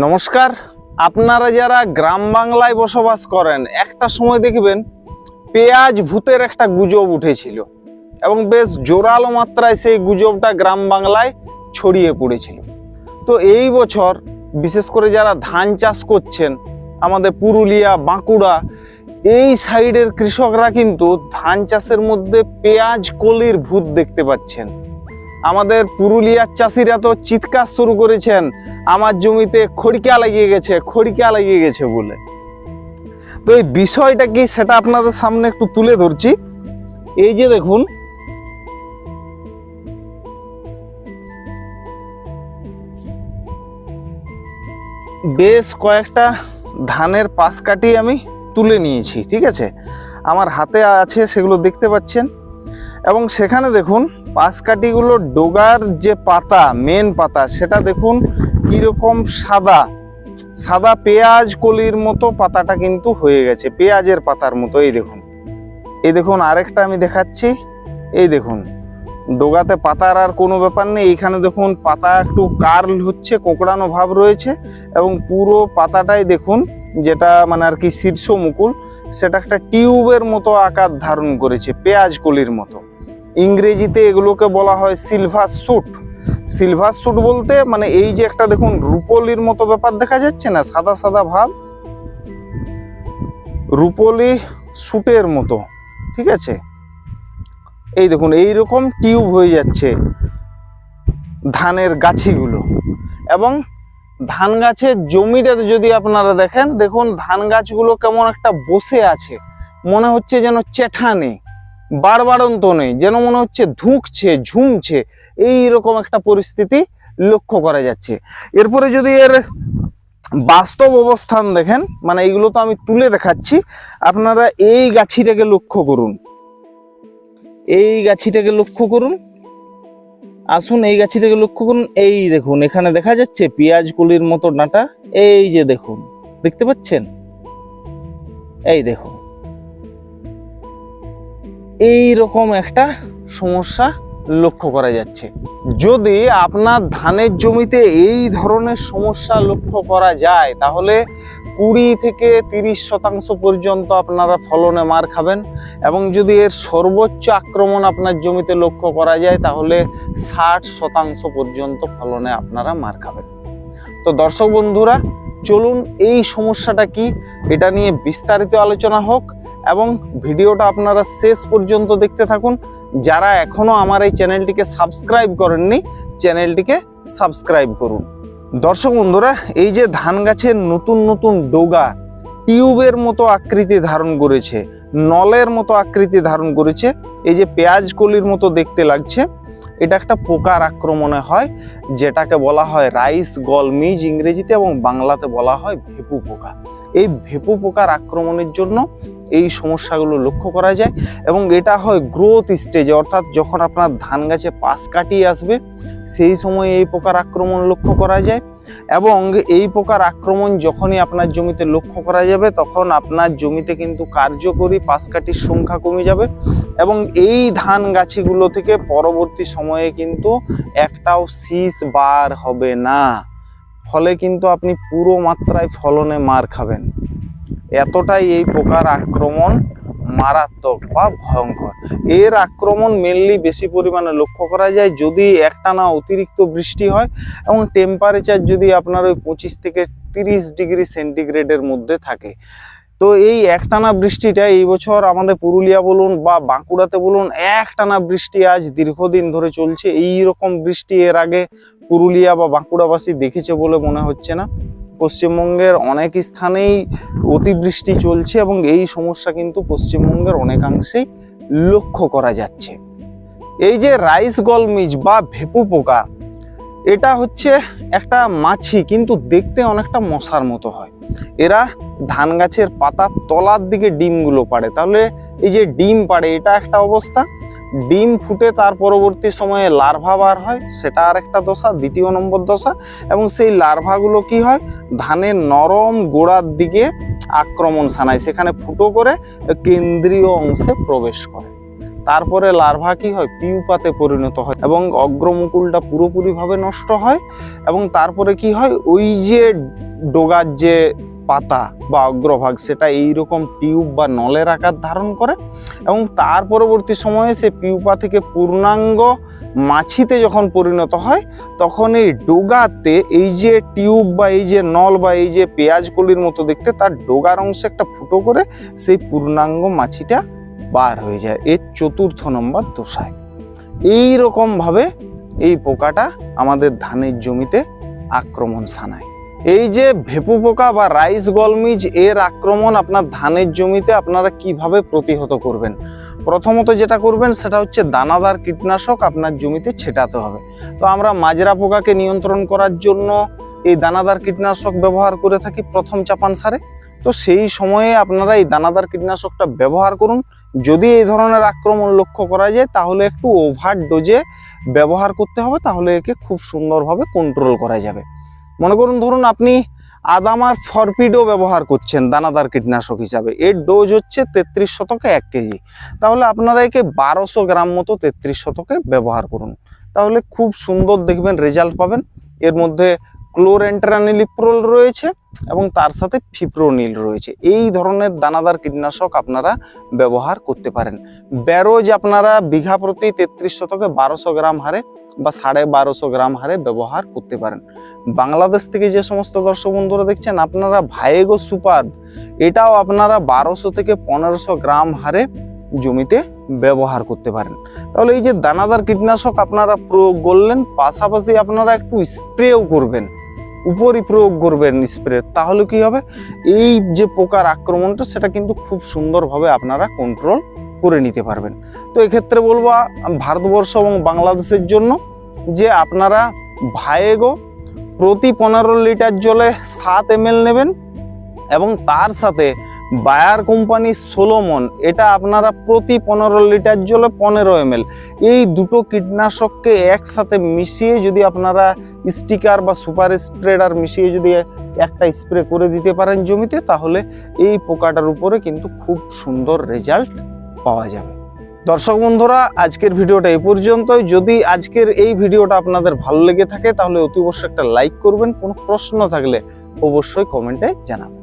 নমস্কার। আপনারা যারা গ্রাম বাংলায় বসবাস করেন, একটা সময় দেখবেন পেঁয়াজ ভূতের একটা গুজব উঠেছিল এবং বেশ জোরালো মাত্রায় সেই গুজবটা গ্রাম বাংলায় ছড়িয়ে পড়েছিল। তো এই বছর বিশেষ করে যারা ধান চাষ করছেন, আমাদের পুরুলিয়া, বাঁকুড়া, এই সাইডের কৃষকরা কিন্তু ধান চাষের মধ্যে পেঁয়াজ, কলির ভূত দেখতে পাচ্ছেন। আমাদের পুরুলিয়ার চাষিরা তো চিৎকার শুরু করেছেন, আমার জমিতে খড়িকা লাগিয়ে গেছে, খড়িকা লাগিয়ে গেছে বলে। তো এই বিষয়টা কি সেটা আপনাদের সামনে একটু তুলে ধরছি। এই যে দেখুন, বেশ কয়েকটা ধানের পাশ কাটিয়ে আমি তুলে নিয়েছি, ঠিক আছে? আমার হাতে আছে সেগুলো দেখতে পাচ্ছেন। এবং সেখানে দেখুন পাশকাঠিগুলো ডোগার যে পাতা মেন পাতা, সেটা দেখুন কীরকম সাদা। সাদা পেঁয়াজ কলির মতো পাতাটা কিন্তু হয়ে গেছে, পেঁয়াজের পাতার মতো, এই দেখুন। এই দেখুন, আরেকটা আমি দেখাচ্ছি। এই দেখুন, ডোগাতে পাতার আর কোনো ব্যাপার নেই। এইখানে দেখুন, পাতা একটু কার্ল হচ্ছে, কোঁকড়ানো ভাব রয়েছে এবং পুরো পাতাটাই দেখুন, যেটা মানে আর কি শীর্ষ মুকুল, সেটা একটা টিউবের মতো আকার ধারণ করেছে, পেঁয়াজ কলির মতো। ইংরেজিতে এগুলোকে বলা হয় সিলভার স্যুট সিলভার স্যুট বলতে মানে এই যে একটা দেখুন রুপলির মতো ব্যাপার দেখা যাচ্ছে না, সাদা সাদা ভাব। রুপলি স্যুটের মতো, ঠিক আছে? এই দেখুন এই রকম টিউব হয়ে যাচ্ছে ধানের গাছিগুলো। এবং ধান গাছের জমিটা যদি আপনারা দেখেন, দেখুন ধান গাছগুলো কেমন একটা বসে আছে, মনে হচ্ছে যেন চেঠা নেই বাড়বাড়ন্ত নেই, যেন মনে হচ্ছে ধুঁকছে, ঝুমছে, এই রকম একটা পরিস্থিতি লক্ষ্য করা যাচ্ছে। এরপরে যদি এর বাস্তব অবস্থান দেখেন মানে এইগুলো তো আমি তুলে দেখাচ্ছি, আপনারা এই গাছিটাকে লক্ষ্য করুন। এই গাছিটাকে লক্ষ্য করুন। আসুন এই গাছিটাকে লক্ষ্য করুন। এই দেখুন, এখানে দেখা যাচ্ছে পেঁয়াজ কুলির মতো ডাঁটা, এই যে দেখুন, দেখতে পাচ্ছেন? এই দেখুন। এই রকম একটা সমস্যা লক্ষ্য করা যাচ্ছে। যদি আপনার ধানের জমিতে এই ধরনের সমস্যা লক্ষ্য করা যায়, তাহলে কুড়ি থেকে তিরিশ শতাংশ পর্যন্ত আপনারা ফলনে মার খাবেন এবং যদি এর সর্বোচ্চ আক্রমণ আপনার জমিতে লক্ষ্য করা যায়, তাহলে ষাট শতাংশ পর্যন্ত ফলনে আপনারা মার খাবেন। তো দর্শক বন্ধুরা, চলুন এই সমস্যাটা কি? এটা নিয়ে বিস্তারিত আলোচনা হোক। এবং ভিডিওটা আপনারা শেষ পর্যন্ত দেখতে থাকুন। যারা এখনও আমার এই চ্যানেলটিকে সাবস্ক্রাইব করেননি, চ্যানেলটিকে সাবস্ক্রাইব করুন। দর্শক বন্ধুরা, এই যে ধান গাছের নতুন নতুন ডোগা টিউবের মতো আকৃতি ধারণ করেছে, নলের মতো আকৃতি ধারণ করেছে, এই যে পেঁয়াজ কলির মতো দেখতে লাগছে, এটা একটা পোকার আক্রমণে হয়, যেটাকে বলা হয় রাইস গলমিজ ইংরেজিতে এবং বাংলাতে বলা হয় ভেপু পোকা। এই ভেপু পোকার আক্রমণের জন্য এই সমস্যাগুলো লক্ষ্য করা যায় এবং এটা হয় গ্রোথ স্টেজে অর্থাৎ যখন আপনার ধান গাছে পাশ কাটিয়ে আসবে, সেই সময় এই পোকার আক্রমণ লক্ষ্য করা যায় এবং এই পোকার আক্রমণ যখনই আপনার জমিতে লক্ষ্য করা যাবে, তখন আপনার জমিতে কিন্তু কার্যকরী পাশ কাঠির সংখ্যা কমে যাবে এবং এই ধান গাছিগুলো থেকে পরবর্তী সময়ে কিন্তু একটাও শীষ বার হবে না। ফলে কিন্তু আপনি পুরো মাত্রায় ফলনে মার খাবেন। এতটাই এই পোকার আক্রমণ মারাত্মক বা ভয়ঙ্কর। এর আক্রমণ মেনলি বেশি পরিমাণে লক্ষ্য করা যায় যদি একটানা অতিরিক্ত বৃষ্টি হয় এবং টেম্পারেচার যদি আপনার ওই পঁচিশ থেকে তিরিশ ডিগ্রি সেন্টিগ্রেডের মধ্যে থাকে। তো এই একটানা বৃষ্টিটা এই বছর আমাদের পুরুলিয়া বলুন বা বাঁকুড়াতে বলুন, একটানা বৃষ্টি আজ দীর্ঘদিন ধরে চলছে। এই রকম বৃষ্টি এর আগে পুরুলিয়া বা বাঁকুড়াবাসী দেখেছে বলে মনে হচ্ছে না। পশ্চিমবঙ্গের অনেক স্থানেই অতিবৃষ্টি চলছে এবং এই সমস্যা কিন্তু পশ্চিমবঙ্গের অনেকাংশেই লক্ষ্য করা যাচ্ছে। এই যে রাইস গলমিজ বা ভেপু পোকা, এটা হচ্ছে একটা মাছি কিন্তু দেখতে অনেকটা মশার মতো হয়। এরা ধান গাছের পাতার তলার দিকে ডিমগুলো পাড়ে। তাহলে এই যে ডিম পাড়ে, এটা একটা অবস্থা। ডিম ফুটে তার পরবর্তী সময়ে লার্ভা বার হয়, সেটা আর একটা দশা, দ্বিতীয় নম্বর দশা। এবং সেই লার্ভাগুলো কি হয়? ধানের নরম গোড়ার দিকে আক্রমণ সানায়, সেখানে ফুটো করে কেন্দ্রীয় অংশে প্রবেশ করে। তারপরে লার্ভা কি হয়? পিউপাতে পরিণত হয় এবং অগ্রমুকুলটা পুরোপুরিভাবে নষ্ট হয়। এবং তারপরে কি হয়? ওই যে ডোগার যে পাতা বা অগ্রভাগ সেটা এইরকম টিউব বা নলের আকার ধারণ করে এবং তার পরবর্তী সময়ে সে পিউপা থেকে পূর্ণাঙ্গ মাছিতে যখন পরিণত হয়, তখন এই ডোগাতে এই যে টিউব বা এই যে নল বা এই যে পেঁয়াজ কলির মতো দেখতে, তার ডোগার অংশে একটা ফুটো করে সেই পূর্ণাঙ্গ মাছিটা বার হয়ে যায়। এর চতুর্থ নম্বর দোষায় এই রকম ভাবে এই পোকাটা আমাদের ধানের জমিতে আক্রমণ সানায়। এই যে ভেপু পোকা বা রাইস গলমিজ, এর আক্রমণ আপনার ধানের জমিতে আপনারা কীভাবে প্রতিহত করবেন? প্রথমত যেটা করবেন, সেটা হচ্ছে দানাদার কীটনাশক আপনার জমিতে ছেটাতে হবে। তো আমরা মাজরা পোকাকে নিয়ন্ত্রণ করার জন্য এই দানাদার কীটনাশক ব্যবহার করে থাকি প্রথম চাপান সারে। তো সেই সময়ে আপনারা এই দানাদার কীটনাশকটা ব্যবহার করুন। যদি এই ধরনের আক্রমণ লক্ষ্য করা যায়, তাহলে একটু ওভার ডোজে ব্যবহার করতে হবে, তাহলে একে খুব সুন্দরভাবে কন্ট্রোল করা যাবে। মনে করুন, ধরুন আপনি আদামার ফরপিডও ব্যবহার করছেন দানাদার কীটনাশক হিসাবে। এর ডোজ হচ্ছে তেত্রিশ শতকে এক কেজি। তাহলে আপনারা একে বারোশো গ্রাম মতো তেত্রিশ শতকে ব্যবহার করুন। তাহলে খুব সুন্দর দেখবেন রেজাল্ট পাবেন। এর মধ্যে ক্লোরেন্ট্রানিলিপ্রোল রয়েছে এবং তার সাথে ফিপ্রোনিল রয়েছে। এই ধরনের দানাদার কীটনাশক আপনারা ব্যবহার করতে পারেন। ব্যারোজ আপনারা বিঘা প্রতি তেত্রিশ শতকে বারোশো গ্রাম হারে বা সাড়ে বারোশো গ্রাম হারে ব্যবহার করতে পারেন। বাংলাদেশ থেকে যে সমস্ত দর্শক বন্ধুরা দেখছেন, আপনারা ভাইগো সুপার, এটাও আপনারা বারোশো থেকে পনেরোশো গ্রাম হারে জমিতে ব্যবহার করতে পারেন। তাহলে এই যে দানাদার কীটনাশক আপনারা প্রয়োগ করলেন, পাশাপাশি আপনারা একটু স্প্রেও করবেন উপরই প্রয়োগ করবেন স্প্রে, তাহলে কি হবে? এই যে পোকার আক্রমণটা, সেটা কিন্তু খুব সুন্দরভাবে আপনারা কন্ট্রোল করে নিতে পারবেন। তো এক্ষেত্রে বলব, ভারতবর্ষ এবং বাংলাদেশের জন্য যে আপনারা ভায়েগো প্রতি পনেরো লিটার জলে সাত এম নেবেন এবং তার সাথে বায়ার কোম্পানির সোলোমন, এটা আপনারা প্রতি পনেরো লিটার জলে পনেরো এম এই দুটো কীটনাশককে একসাথে মিশিয়ে যদি আপনারা স্টিকার বা সুপার স্প্রেডার মিশিয়ে যদি একটা স্প্রে করে দিতে পারেন জমিতে, তাহলে এই পোকাটার উপরে কিন্তু খুব সুন্দর রেজাল্ট পাওয়া যাবে। দর্শক বন্ধুরা, আজকের ভিডিওটা এ পর্যন্তই। যদি আজকের এই ভিডিওটা আপনাদের ভালো লেগে থাকে, তাহলে অতি অবশ্যই একটা লাইক করবেন। কোনো প্রশ্ন থাকলে অবশ্যই কমেন্টে জানাবেন।